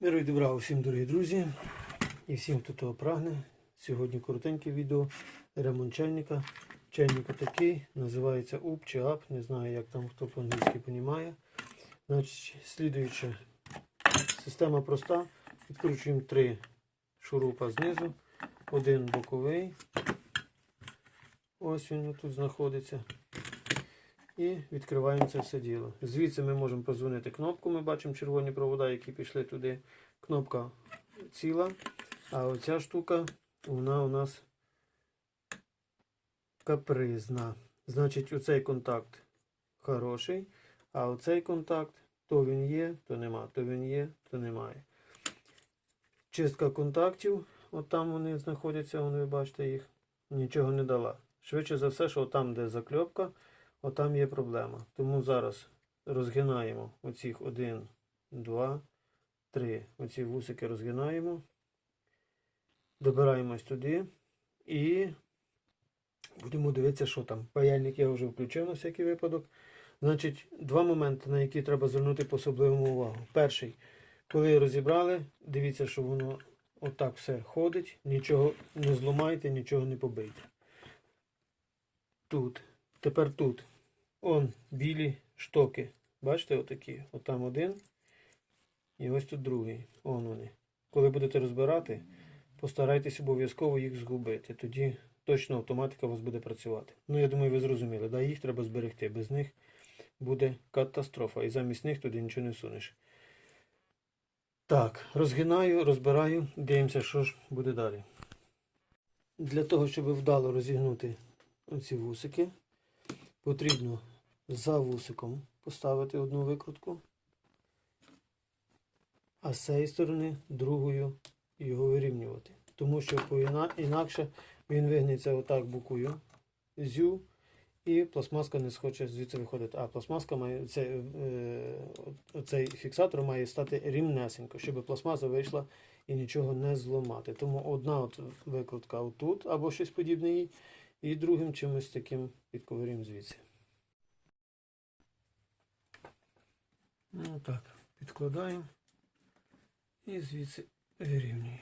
Миру і добра усім, дорогі друзі, і всім, хто того прагне. Сьогодні коротеньке відео ремонт чайника. Чайник такий, називається УП чи АП, не знаю, як там хто по-англійськи розуміє. Значить, слідуюча система проста. Відкручуємо три шурупа знизу, один боковий. Ось він тут знаходиться. І відкриваємо це все діло. Звідси ми можемо позвонити кнопку. Ми бачимо червоні провода, які пішли туди. Кнопка ціла. А оця штука, вона у нас капризна. Значить, оцей контакт хороший, а оцей контакт то він є, то нема, то він є, то немає. Чистка контактів, от там вони знаходяться, вон ви бачите їх, нічого не дала. Швидше за все, що там, де закльопка, отам є проблема. Тому зараз розгинаємо оцих 1, 2, 3. Оці вусики розгинаємо. Добираємось туди і будемо дивитися, що там. Паяльник я вже включив на всякий випадок. Значить, два моменти, на які треба звернути по особливому увагу. Перший, коли розібрали, дивіться, що воно отак все ходить, нічого не зламайте, нічого не побийте. Тут. Тепер тут. Он білі штоки. Бачите, отакі. Отам один. І ось тут другий. Он вони. Коли будете розбирати, постарайтесь обов'язково їх згубити. Тоді точно автоматика у вас буде працювати. Ну, я думаю, ви зрозуміли. Да? Їх треба зберегти. Без них буде катастрофа. І замість них туди нічого не сунеш. Так, розгинаю, розбираю, дивимося, що ж буде далі. Для того, щоб вдало розігнути оці вусики, потрібно за вусиком поставити одну викрутку, а з цієї сторони другою його вирівнювати. Тому що інакше він вигнеться отак бокою зю, і пластмаска не схоче звідси виходити. А пластмаска має цей, е, цей фіксатор має стати рівнесенько, щоб пластмаса вийшла і нічого не зламати. Тому одна от викрутка отут або щось подібне їй, і другим чимось таким підковирюємо звідси. Ну так, підкладаємо і звідси вирівнюємо.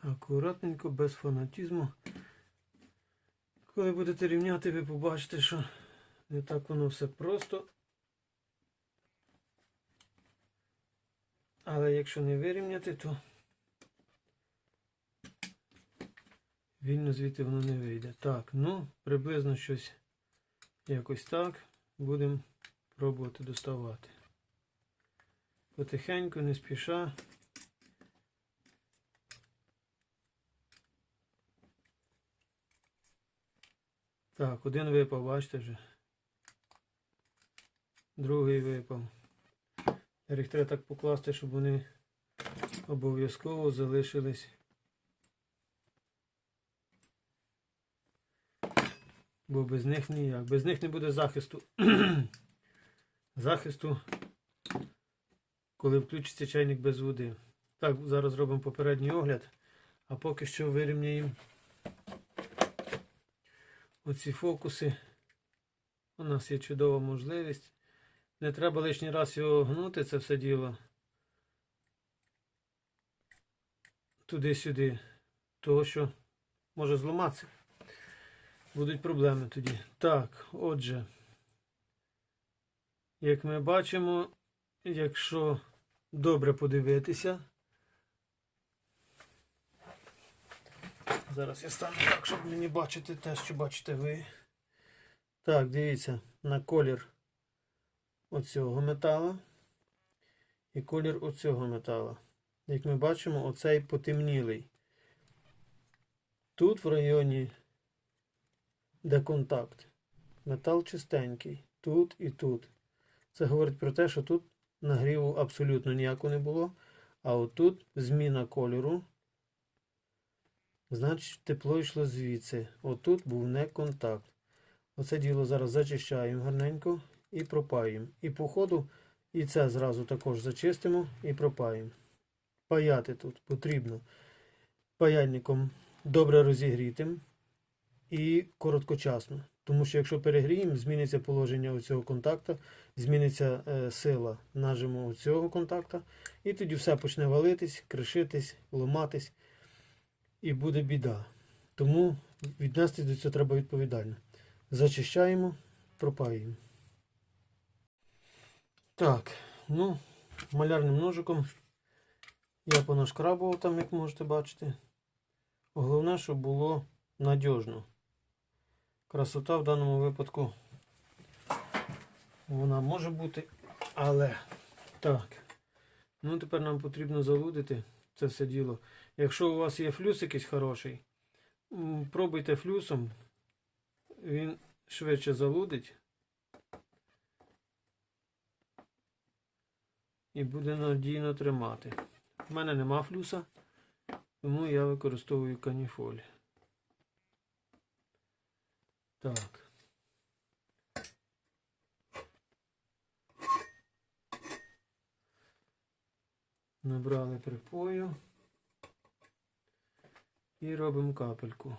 Акуратненько, без фанатізму. Коли будете рівняти, ви побачите, що не так воно все просто. Але якщо не вирівняти, то вільно звідти воно не вийде. Так, ну, приблизно щось якось так. Будемо пробувати доставати. Потихеньку, не спіша. Так, один випав, бачите вже. Другий випав. Їх треба так покласти, щоб вони обов'язково залишились. Бо без них ніяк. Без них не буде захисту. захисту, коли включиться чайник без води. Так, зараз робимо попередній огляд, а поки що вирівняємо оці фокуси. У нас є чудова можливість. Не треба лишній раз його гнути, це все діло. Туди-сюди. Того, що може зламатися. Будуть проблеми тоді. Так, отже, як ми бачимо, якщо добре подивитися. Зараз я стану так, щоб мені бачити те, що бачите ви. Так, дивіться, на колір оцього метала і колір оцього метала. Як ми бачимо, оцей потемнілий. Тут в районі, де контакт, метал чистенький. Тут і тут. Це говорить про те, що тут нагріву абсолютно ніякого не було. А отут зміна кольору. Значить, тепло йшло звідси. Отут був не контакт. Оце діло зараз зачищаємо гарненько і пропаємо. І по ходу і це зразу також зачистимо і пропаємо. Паяти тут потрібно паяльником добре розігрітим і короткочасно. Тому що якщо перегріємо, зміниться положення цього контакта, зміниться е, сила нажиму цього контакта, і тоді все почне валитись, кришитись, ламатись, і буде біда. Тому віднестись до цього треба відповідально. Зачищаємо, пропаюємо. Так, ну, малярним ножиком я понашкрабував там, як можете бачити. Головне, щоб було надіжно. Красота в даному випадку вона може бути, але так. Ну, тепер нам потрібно залудити це все діло. Якщо у вас є флюс якийсь хороший, пробуйте флюсом, він швидше залудить. І буде надійно тримати. У мене нема флюса, тому я використовую каніфоль. Так. Набрали припою і робимо капельку.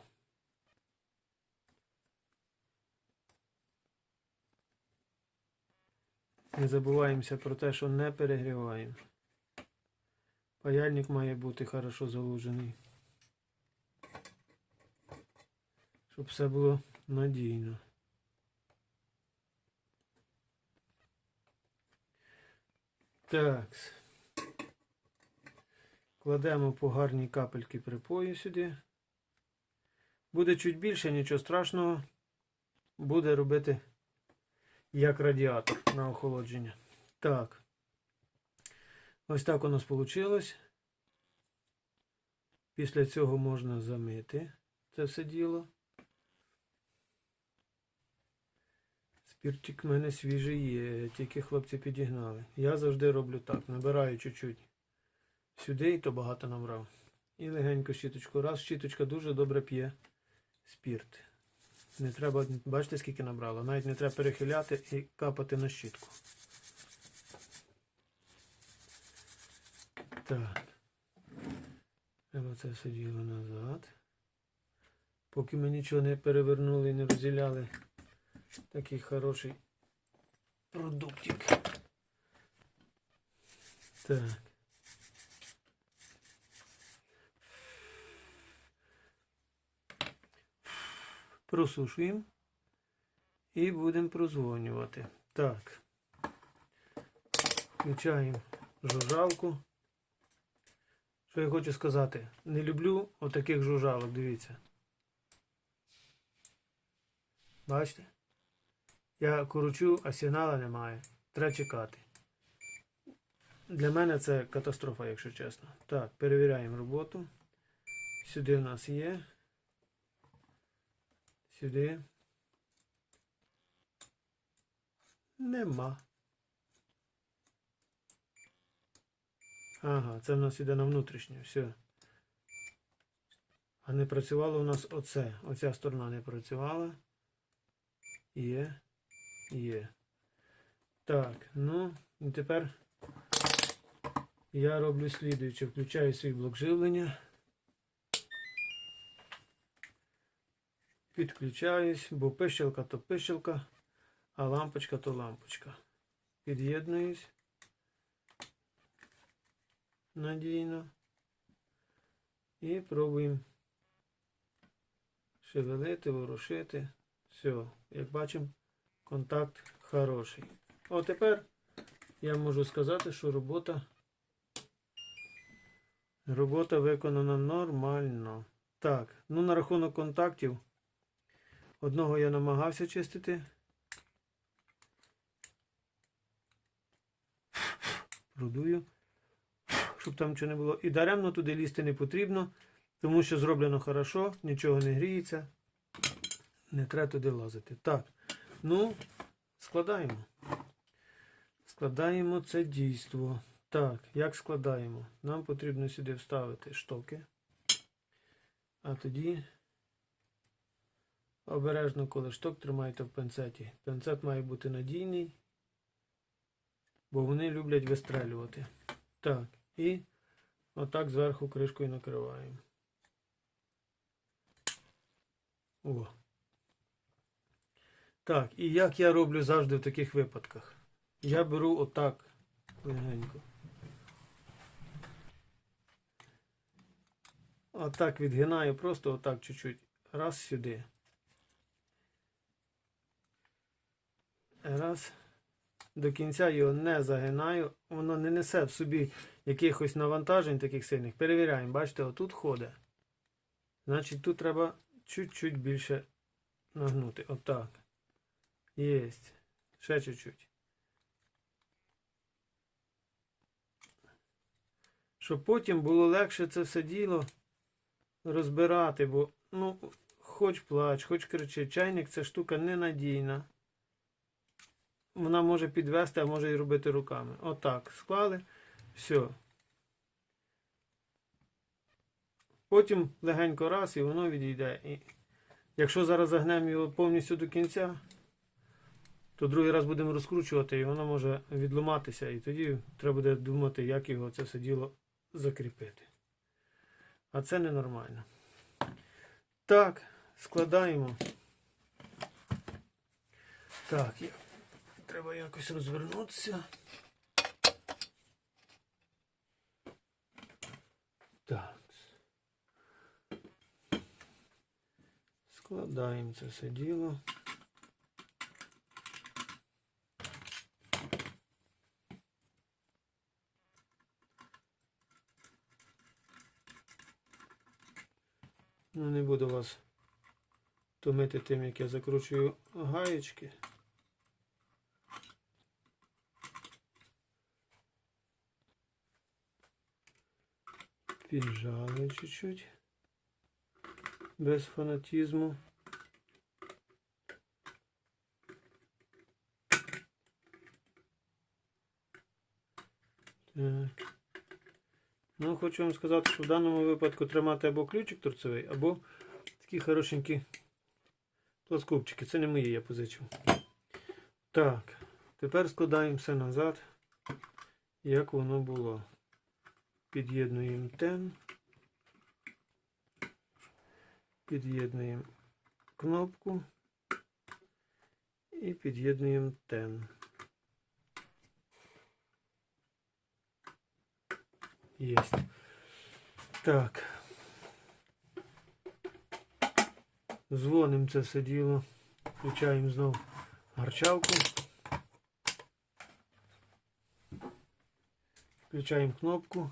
Не забуваємося про те, що не перегріваємо. Паяльник має бути хорошо залужений. Щоб все було надійно. Так. Кладемо по гарній капельки припою сюди. Буде чуть більше, нічого страшного. Буде робити як радіатор на охолодження. Так. Ось так у нас вийшло. Після цього можна замити це все діло. Спіртик в мене свіжий є, тільки хлопці підігнали. Я завжди роблю так. Набираю чуть-чуть сюди, і то багато набрав. І легенько щіточку. Раз щіточка дуже добре п'є спірт. Не треба, бачите, скільки набрало. Навіть не треба перехиляти і капати на щітку. Так. Треба це все діло назад. Поки ми нічого не перевернули і не розділяли такий хороший продуктик. Так. Просушуємо і будемо прозвонювати. Так. Включаємо жужжалку. Що я хочу сказати? Не люблю отаких жужжалок, дивіться. Бачите? Я кручу, а сигнала немає. Треба чекати. Для мене це катастрофа, якщо чесно. Так, перевіряємо роботу. Сюди в нас є. Сюди. Нема. Ага, це в нас іде на внутрішнє, все. А не працювало у нас оце. Оця сторона не працювала. Є. Є. Так, ну, і тепер я роблю слідуюче. Включаю свій блок живлення. Підключаюсь, бо пищелка то пищелка, а лампочка то лампочка. Під'єднуюсь. Надійно. І пробуємо шевелити, ворушити. Все, як бачимо, контакт хороший. О, тепер я можу сказати, що робота робота виконана нормально. Так, ну на рахунок контактів. Одного я намагався чистити. Продую, щоб там нічого не було. І даремно туди лізти не потрібно, тому що зроблено хорошо, нічого не гріється. Не треба туди лазити. Так, ну, складаємо. Складаємо це дійство. Так, як складаємо? Нам потрібно сюди вставити штоки. А тоді обережно, коли шток тримаєте в пенцеті. Пенцет має бути надійний, бо вони люблять вистрелювати. Так, і отак зверху кришкою накриваємо. О. Так, і як я роблю завжди в таких випадках? Я беру отак легенько. Отак відгинаю, просто отак чуть-чуть. Раз сюди. Раз. До кінця його не загинаю. Воно не несе в собі якихось навантажень таких сильних. Перевіряємо. Бачите, отут ходить. Значить, тут треба чуть-чуть більше нагнути. Отак. Єсть. Ще чуть-чуть. Щоб потім було легше це все діло розбирати, бо, ну, хоч плач, хоч кричи, чайник це штука ненадійна. Вона може підвести, а може і робити руками. Отак. Склали. Все. Потім легенько раз і воно відійде. І якщо зараз загнемо його повністю до кінця, то другий раз будемо розкручувати і воно може відломатися. І тоді треба буде думати, як його це все діло закріпити. А це ненормально. Так, складаємо. Так, треба якось розвернутися. Так. Складаємо це все діло. Ну, не буду вас томити тим, як я закручую гаєчки. Піджали чуть-чуть. Без фанатізму. Так. Ну, хочу вам сказати, що в даному випадку тримати або ключик торцевий, або такі хорошенькі плоскопчики. Це не мої, я позичив. Так, тепер складаємо все назад, як воно було. Під'єднуємо тен. Під'єднуємо кнопку і під'єднуємо тен. Єсть. Так. Дзвонимо це все діло. Включаємо знову гарчалку. Включаємо кнопку.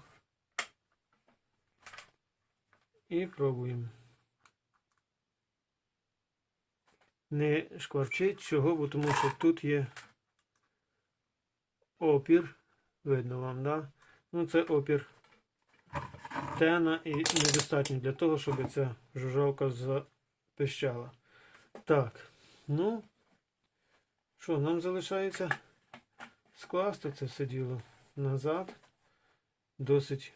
І пробуємо. Не шкварчить чого, бо тому що тут є опір. Видно вам, да? Ну, це опір тена і недостатньо для того, щоб ця жужжалка запищала. Так, ну, що, нам залишається скласти це все діло назад. Досить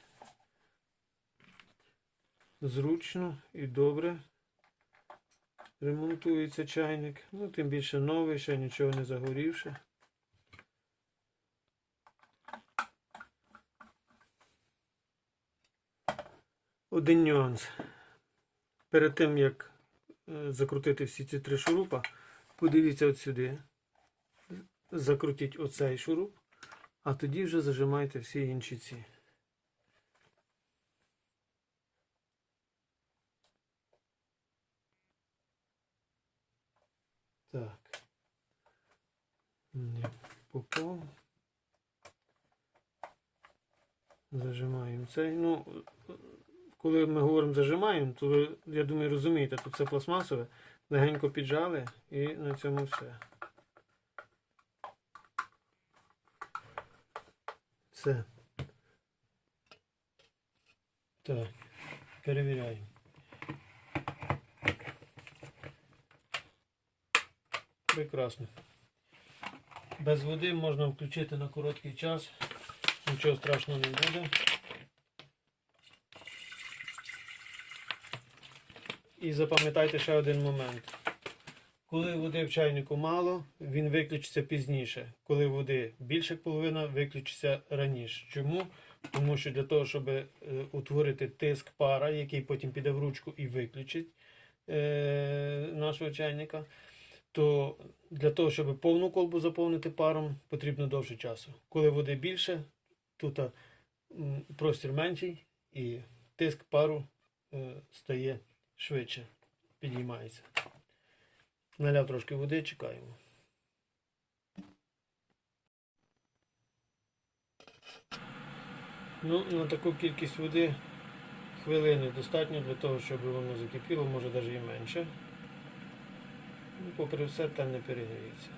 зручно і добре ремонтується чайник. Ну, тим більше новий, ще нічого не загорівши. Один нюанс. Перед тим, як е, закрутити всі ці три шурупа, подивіться от сюди. Закрутіть оцей шуруп, а тоді вже зажимайте всі інші ці. Так. Не попав. Зажимаємо цей. Ну, коли ми говоримо зажимаємо, то ви, я думаю, розумієте, тут це пластмасове. Легенько піджали і на цьому все. Все. Так, перевіряємо. Прекрасно. Без води можна включити на короткий час. Нічого страшного не буде. І запам'ятайте ще один момент. Коли води в чайнику мало, він виключиться пізніше. Коли води більше половина, виключиться раніше. Чому? Тому що для того, щоб е, утворити тиск пара, який потім піде в ручку і виключить е, нашого чайника, то для того, щоб повну колбу заповнити паром, потрібно довше часу. Коли води більше, тут простір менший і тиск пару е, стає швидше, підіймається. Наляв трошки води, чекаємо. Ну, на таку кількість води хвилини достатньо для того, щоб воно закипіло, може навіть і менше. Ну, попри все, та не перегріється.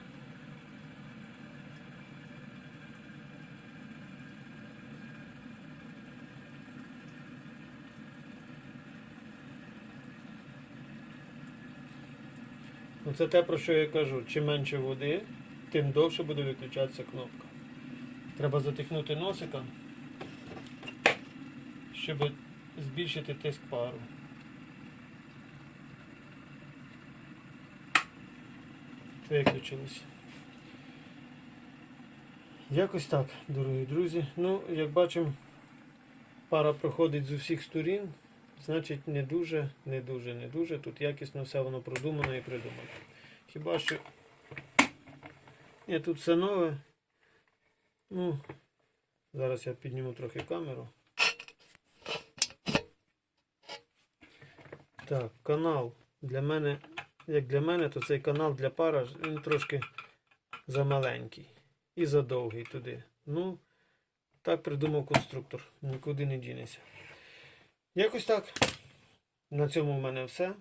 Це те, про що я кажу. Чим менше води, тим довше буде виключатися кнопка. Треба затихнути носика, щоб збільшити тиск пару. Виключилось. Якось так, дорогі друзі. Ну, як бачимо, пара проходить з усіх сторін. Значить, не дуже, не дуже, не дуже. Тут якісно все воно продумано і придумано. Хіба що. Ні, тут все нове. Ну, зараз я підніму трохи камеру. Так, канал для мене, як для мене, то цей канал для пара, він трошки замаленький і задовгий туди. Ну, так придумав конструктор. Нікуди не дінеться. Якось так. На цьому в мене все.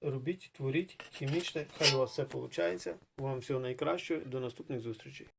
Робіть, творіть, хімічте. Хай у вас все виходить. Вам всього найкращого. До наступних зустрічей.